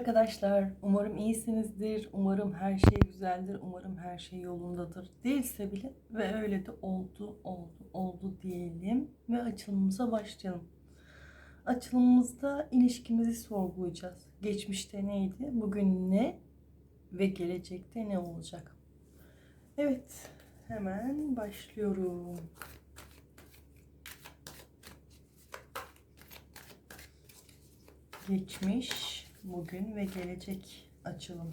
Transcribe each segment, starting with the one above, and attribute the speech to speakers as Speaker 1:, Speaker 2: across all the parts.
Speaker 1: arkadaşlar. Umarım iyisinizdir. Umarım her şey güzeldir. Umarım her şey yolundadır. Değilse bile ve öyle de oldu, oldu, oldu diyelim ve açılımımıza başlayalım. Açılımımızda ilişkimizi sorgulayacağız. Geçmişte neydi, bugün ne ve gelecekte ne olacak? Evet, hemen başlıyorum. Geçmiş, bugün ve gelecek açılım.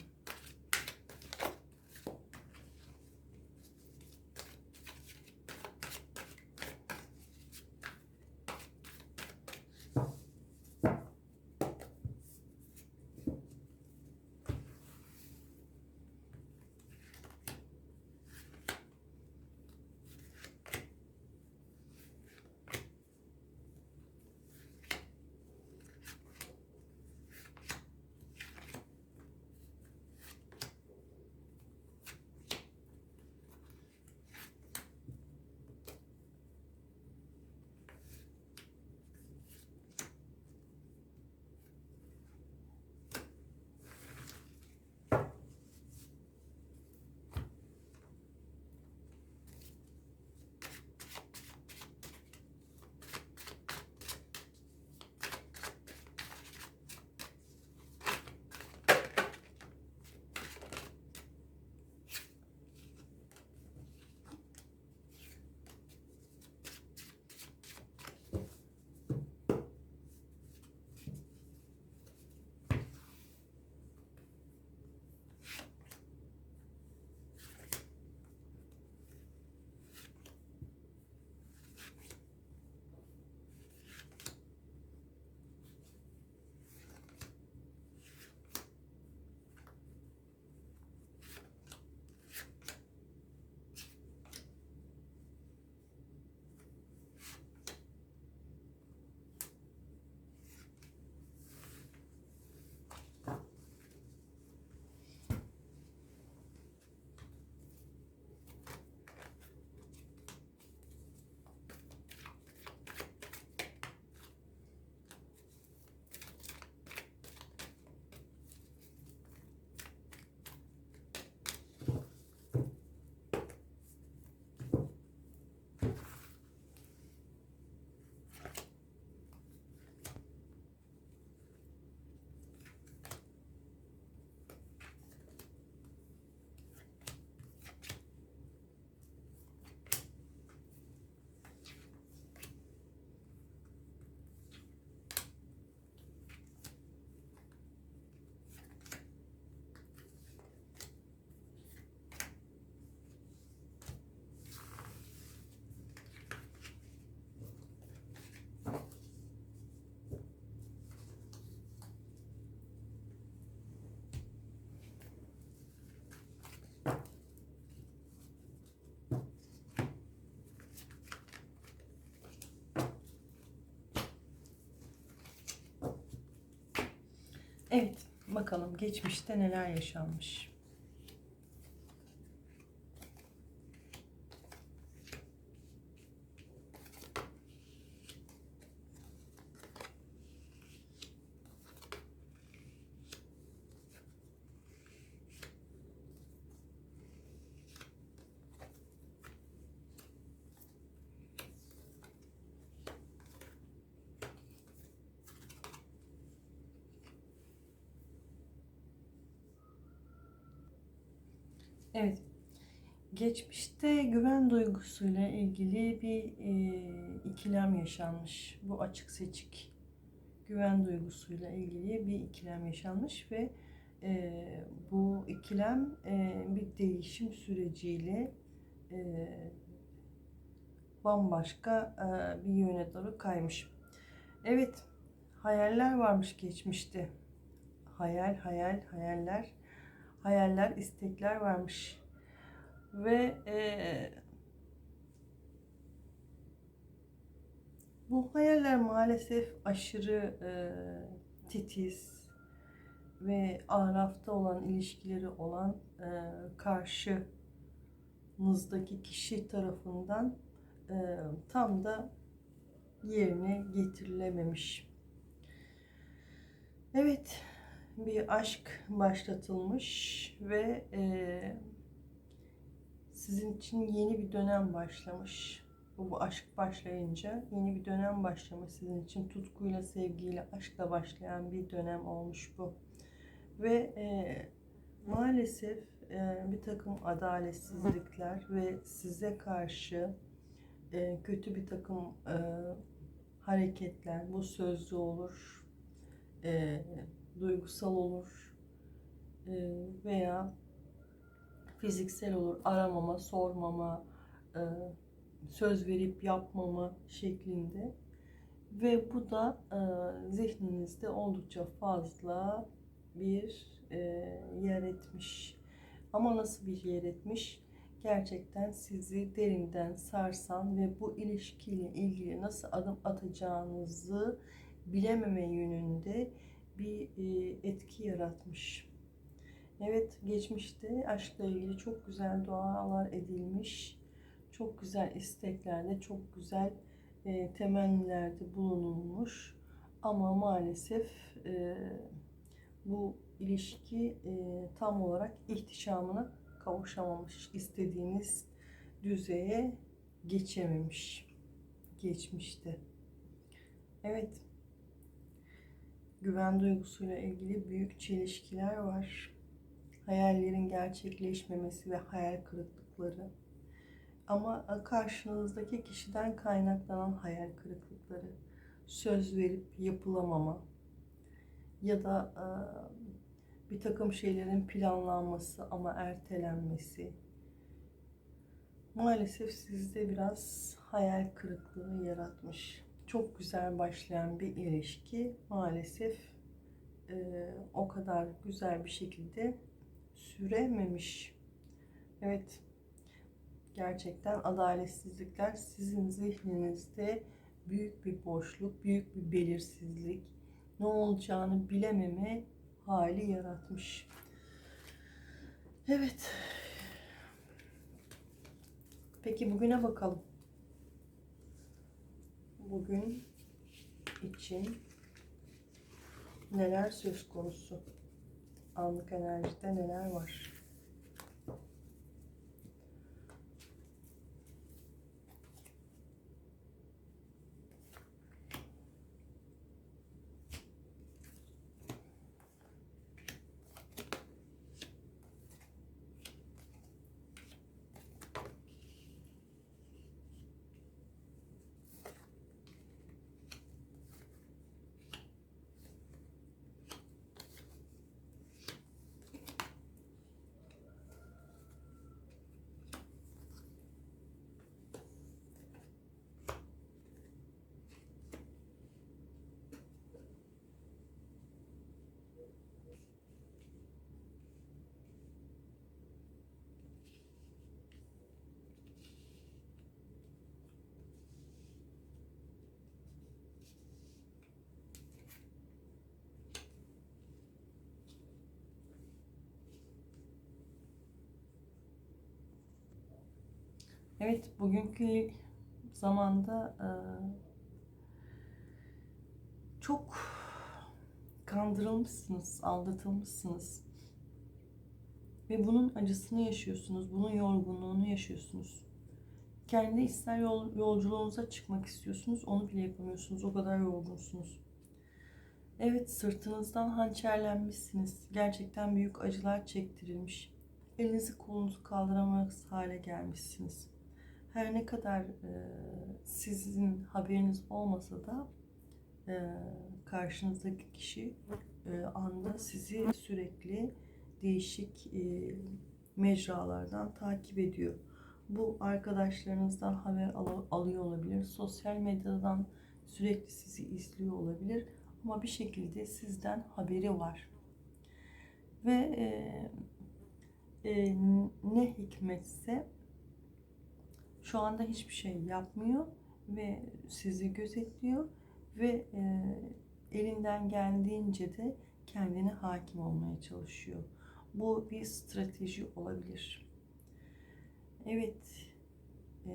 Speaker 1: Evet, bakalım geçmişte neler yaşanmış. Evet. Geçmişte güven duygusuyla ilgili bir e, ikilem yaşanmış. Bu açık seçik güven duygusuyla ilgili bir ikilem yaşanmış ve e, bu ikilem e, bir değişim süreciyle e, bambaşka e, bir yöne doğru kaymış. Evet, hayaller varmış geçmişte. Hayal, hayal, hayaller hayaller, istekler varmış. Ve e, bu hayaller maalesef aşırı e, titiz ve arafta olan ilişkileri olan e, karşınızdaki kişi tarafından e, tam da yerine getirilememiş. Evet, bir aşk başlatılmış ve e, sizin için yeni bir dönem başlamış. Bu, bu aşk başlayınca yeni bir dönem başlamış sizin için. Tutkuyla, sevgiyle, aşkla başlayan bir dönem olmuş bu. Ve e, maalesef e, bir takım adaletsizlikler ve size karşı e, kötü bir takım e, hareketler, bu sözlü olur, e, duygusal olur e, veya fiziksel olur, aramama, sormama, e, söz verip yapmama şeklinde ve bu da e, zihninizde oldukça fazla bir yer etmiş. Ama nasıl bir yer etmiş? Gerçekten sizi derinden sarsan ve bu ilişkiyle ilgili nasıl adım atacağınızı bilememe yönünde bir e, etki yaratmış. Evet geçmişte aşkla ilgili çok güzel dualar edilmiş. Çok güzel isteklerde, çok güzel e, temennilerde bulunulmuş. Ama maalesef e, bu ilişki e, tam olarak ihtişamına kavuşamamış. istediğiniz düzeye geçememiş. Geçmişte. Evet. Güven duygusuyla ilgili büyük çelişkiler var. Hayallerin gerçekleşmemesi ve hayal kırıklıkları. Ama karşınızdaki kişiden kaynaklanan hayal kırıklıkları, söz verip yapılamama ya da bir takım şeylerin planlanması ama ertelenmesi maalesef sizde biraz hayal kırıklığı yaratmış. Çok güzel başlayan bir ilişki maalesef e, o kadar güzel bir şekilde sürememiş. Evet, gerçekten adaletsizlikler sizin zihninizde büyük bir boşluk, büyük bir belirsizlik, ne olacağını bilememe hali yaratmış. Evet. Peki bugüne bakalım. Bugün için neler söz konusu? Anlık enerjide neler var? Evet, bugünkü zamanda e, çok kandırılmışsınız, aldatılmışsınız. Ve bunun acısını yaşıyorsunuz, bunun yorgunluğunu yaşıyorsunuz. Kendi ister yol, yolculuğunuza çıkmak istiyorsunuz, onu bile yapamıyorsunuz, o kadar yorgunsunuz. Evet, sırtınızdan hançerlenmişsiniz. Gerçekten büyük acılar çektirilmiş. Elinizi kolunuzu kaldıramaz hale gelmişsiniz her ne kadar e, sizin haberiniz olmasa da e, karşınızdaki kişi e, anda sizi sürekli değişik e, mecralardan takip ediyor. Bu arkadaşlarınızdan haber al- alıyor olabilir, sosyal medyadan sürekli sizi izliyor olabilir ama bir şekilde sizden haberi var. Ve e, e, ne hikmetse şu anda hiçbir şey yapmıyor ve sizi gözetliyor ve e, elinden geldiğince de kendine hakim olmaya çalışıyor. Bu bir strateji olabilir. Evet. E,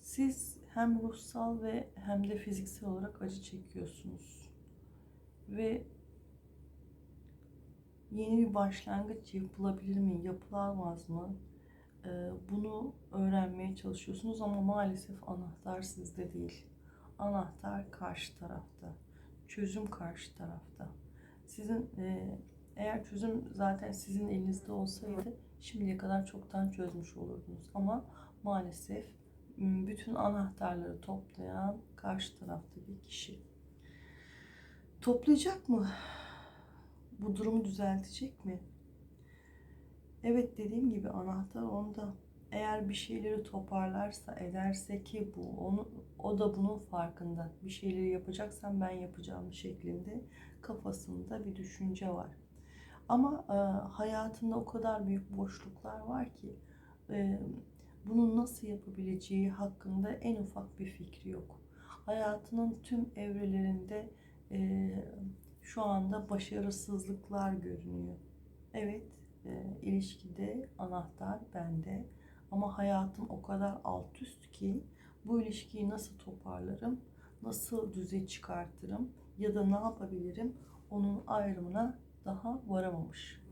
Speaker 1: siz hem ruhsal ve hem de fiziksel olarak acı çekiyorsunuz. Ve yeni bir başlangıç yapılabilir mi, yapılamaz mı? Ee, Bunu öğrenmeye çalışıyorsunuz ama maalesef anahtar sizde değil. Anahtar karşı tarafta. Çözüm karşı tarafta. Sizin e, eğer çözüm zaten sizin elinizde olsaydı şimdiye kadar çoktan çözmüş olurdunuz. Ama maalesef m, bütün anahtarları toplayan karşı taraftaki kişi. Toplayacak mı? Bu durumu düzeltecek mi? Evet dediğim gibi anahtar onda. Eğer bir şeyleri toparlarsa ederse ki bu onu o da bunun farkında. Bir şeyleri yapacaksam ben yapacağım şeklinde kafasında bir düşünce var. Ama e, hayatında o kadar büyük boşluklar var ki e, bunu nasıl yapabileceği hakkında en ufak bir fikri yok. Hayatının tüm evrelerinde e, şu anda başarısızlıklar görünüyor. Evet, e, ilişkide anahtar bende ama hayatım o kadar alt üst ki bu ilişkiyi nasıl toparlarım, nasıl düze çıkartırım ya da ne yapabilirim onun ayrımına daha varamamış.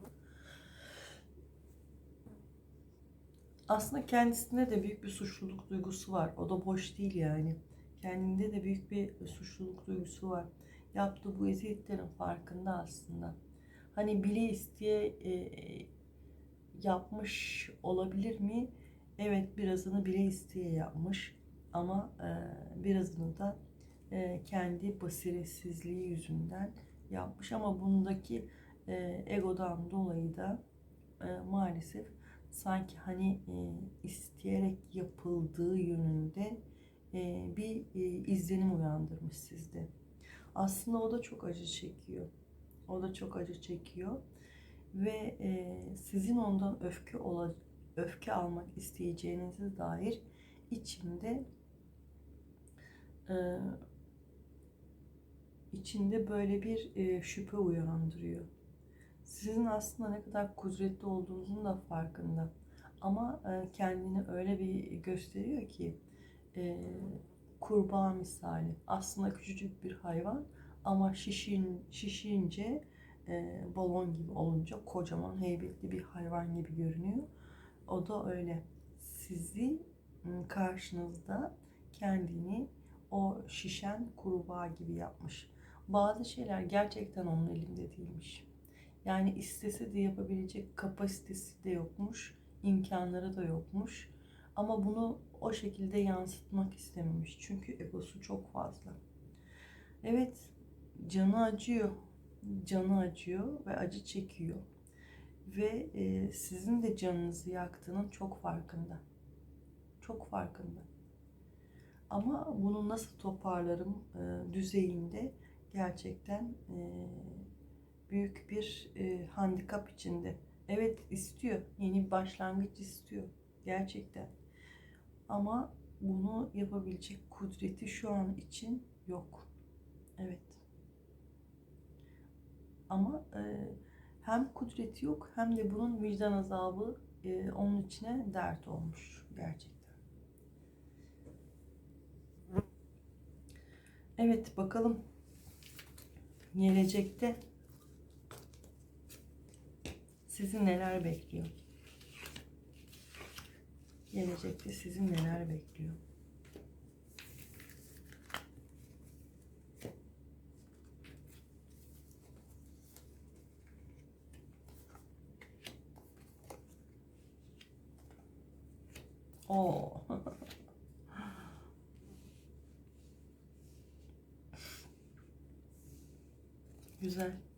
Speaker 1: Aslında kendisinde de büyük bir suçluluk duygusu var. O da boş değil yani. Kendinde de büyük bir suçluluk duygusu var. Yaptığı bu eziyetlerin farkında aslında. Hani bile isteye e, yapmış olabilir mi? Evet birazını bile isteye yapmış. Ama e, birazını da e, kendi basiretsizliği yüzünden yapmış. Ama bundaki e, egodan dolayı da e, maalesef sanki hani e, isteyerek yapıldığı yönünde e, bir e, izlenim uyandırmış sizde. Aslında o da çok acı çekiyor. O da çok acı çekiyor ve e, sizin ondan öfke ola, öfke almak isteyeceğinize dair içinde e, içinde böyle bir e, şüphe uyandırıyor. Sizin aslında ne kadar kudretli olduğunuzun da farkında. Ama e, kendini öyle bir gösteriyor ki e, kurbağa misali. Aslında küçücük bir hayvan ama şişin, şişince e, balon gibi olunca kocaman heybetli bir hayvan gibi görünüyor. O da öyle. Sizi karşınızda kendini o şişen kurbağa gibi yapmış. Bazı şeyler gerçekten onun elinde değilmiş. Yani istese de yapabilecek kapasitesi de yokmuş, imkanları da yokmuş. Ama bunu o şekilde yansıtmak istememiş. Çünkü egosu çok fazla. Evet, canı acıyor. Canı acıyor ve acı çekiyor. Ve e, sizin de canınızı yaktığının çok farkında. Çok farkında. Ama bunu nasıl toparlarım e, düzeyinde gerçekten e, büyük bir e, handikap içinde. Evet istiyor. Yeni bir başlangıç istiyor. Gerçekten. Ama bunu yapabilecek kudreti şu an için yok. Evet. Ama e, hem kudreti yok hem de bunun vicdan azabı e, onun içine dert olmuş gerçekten. Evet bakalım gelecekte sizi neler bekliyor? Gelecekte sizi neler bekliyor? Oo. Güzel.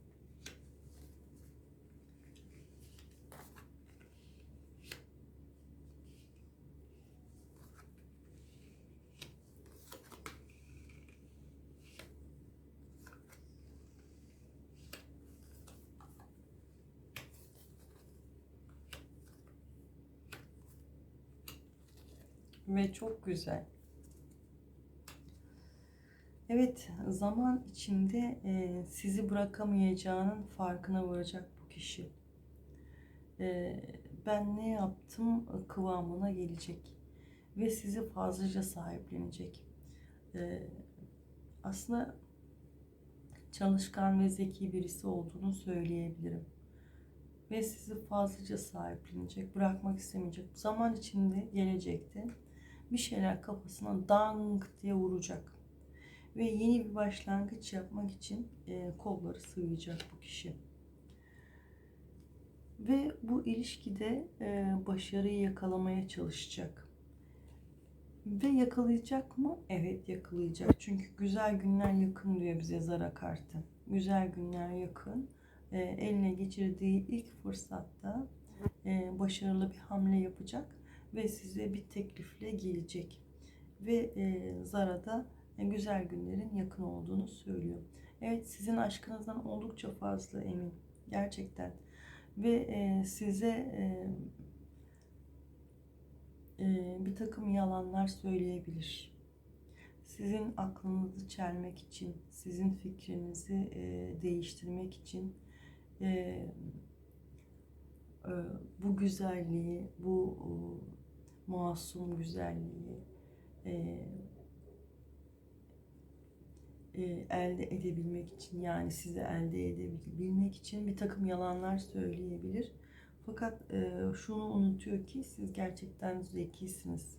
Speaker 1: Ve çok güzel. Evet, zaman içinde e, sizi bırakamayacağının farkına varacak bu kişi. E, ben ne yaptım kıvamına gelecek. ve sizi fazlaca sahiplenecek. Aslında çalışkan ve zeki birisi olduğunu söyleyebilirim. Ve sizi fazlaca sahiplenecek, bırakmak istemeyecek. Zaman içinde, gelecekte bir şeyler kafasına dank diye vuracak. Ve yeni bir başlangıç yapmak için e, kolları sıvayacak bu kişi. Ve bu ilişkide e, başarıyı yakalamaya çalışacak. Ve yakalayacak mı? Evet yakalayacak. Çünkü güzel günler yakın diyor bize Zara kartı. Güzel günler yakın. E, eline geçirdiği ilk fırsatta e, başarılı bir hamle yapacak ve size bir teklifle gelecek. Ve e, Zara da e, güzel günlerin yakın olduğunu söylüyor. Evet sizin aşkınızdan oldukça fazla emin. Gerçekten. Ve e, size e, e, bir takım yalanlar söyleyebilir. Sizin aklınızı çelmek için, sizin fikrinizi e, değiştirmek için e, e, bu güzelliği, bu e, masum güzelliği e, e, elde edebilmek için yani sizi elde edebilmek için bir takım yalanlar söyleyebilir. Fakat e, şunu unutuyor ki siz gerçekten zekisiniz.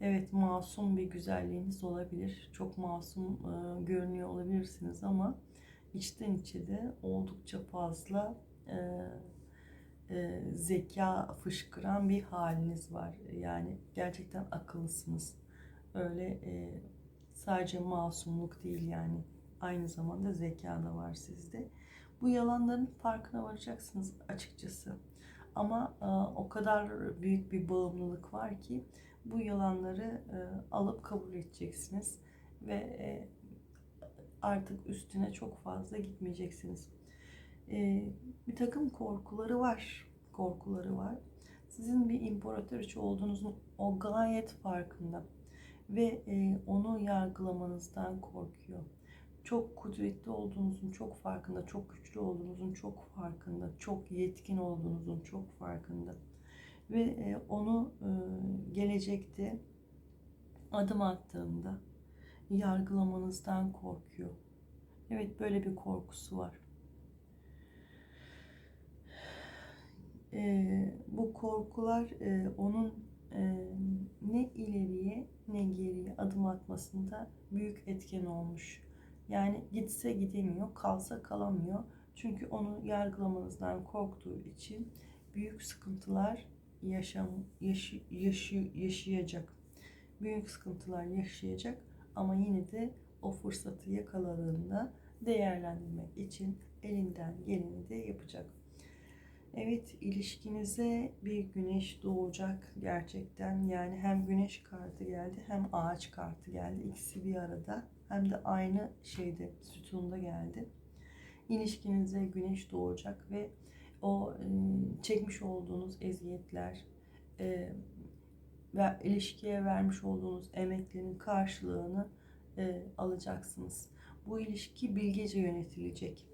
Speaker 1: Evet masum bir güzelliğiniz olabilir. Çok masum e, görünüyor olabilirsiniz ama içten içe de oldukça fazla e, e, zeka fışkıran bir haliniz var. Yani gerçekten akıllısınız. Öyle e, sadece masumluk değil yani. Aynı zamanda zeka da var sizde. Bu yalanların farkına varacaksınız açıkçası. Ama e, o kadar büyük bir bağımlılık var ki bu yalanları e, alıp kabul edeceksiniz ve e, artık üstüne çok fazla gitmeyeceksiniz. E, bir takım korkuları var. Korkuları var. Sizin bir imparatoriçe olduğunuzun o gayet farkında ve e, onu yargılamanızdan korkuyor çok kudretli olduğunuzun çok farkında, çok güçlü olduğunuzun çok farkında, çok yetkin olduğunuzun çok farkında. Ve e, onu e, gelecekte adım attığında yargılamanızdan korkuyor. Evet böyle bir korkusu var. E, bu korkular onun ne ileriye ne geriye adım atmasında büyük etken olmuş. Yani gitse gidemiyor, kalsa kalamıyor. Çünkü onu yargılamanızdan korktuğu için büyük sıkıntılar yaşam yaşı, yaşı, yaşayacak. Büyük sıkıntılar yaşayacak ama yine de o fırsatı yakaladığında değerlendirmek için elinden geleni de yapacak. Evet ilişkinize bir güneş doğacak gerçekten. Yani hem güneş kartı geldi hem ağaç kartı geldi. İkisi bir arada hem de aynı şeyde sütunda geldi. İlişkinize güneş doğacak ve o e, çekmiş olduğunuz eziyetler e, ve ilişkiye vermiş olduğunuz emeklerin karşılığını e, alacaksınız. Bu ilişki bilgece yönetilecek.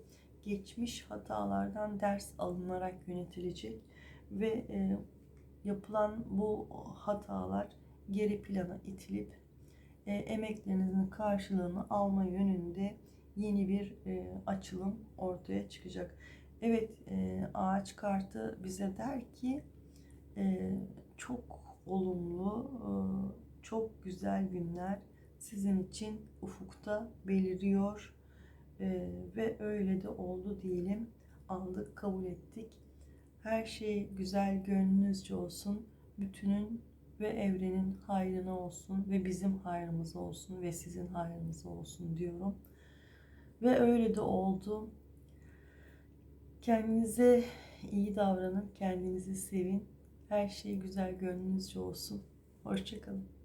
Speaker 1: Geçmiş hatalardan ders alınarak yönetilecek ve yapılan bu hatalar geri plana itilip e, emeklerinizin karşılığını alma yönünde yeni bir e, açılım ortaya çıkacak. Evet e, ağaç kartı bize der ki e, çok olumlu, e, çok güzel günler sizin için ufukta beliriyor e, ve öyle de oldu diyelim. Aldık, kabul ettik. Her şey güzel gönlünüzce olsun. Bütünün ve evrenin hayrına olsun ve bizim hayrımız olsun ve sizin hayrınız olsun diyorum. Ve öyle de oldu. Kendinize iyi davranın, kendinizi sevin. Her şey güzel gönlünüzce olsun. Hoşçakalın.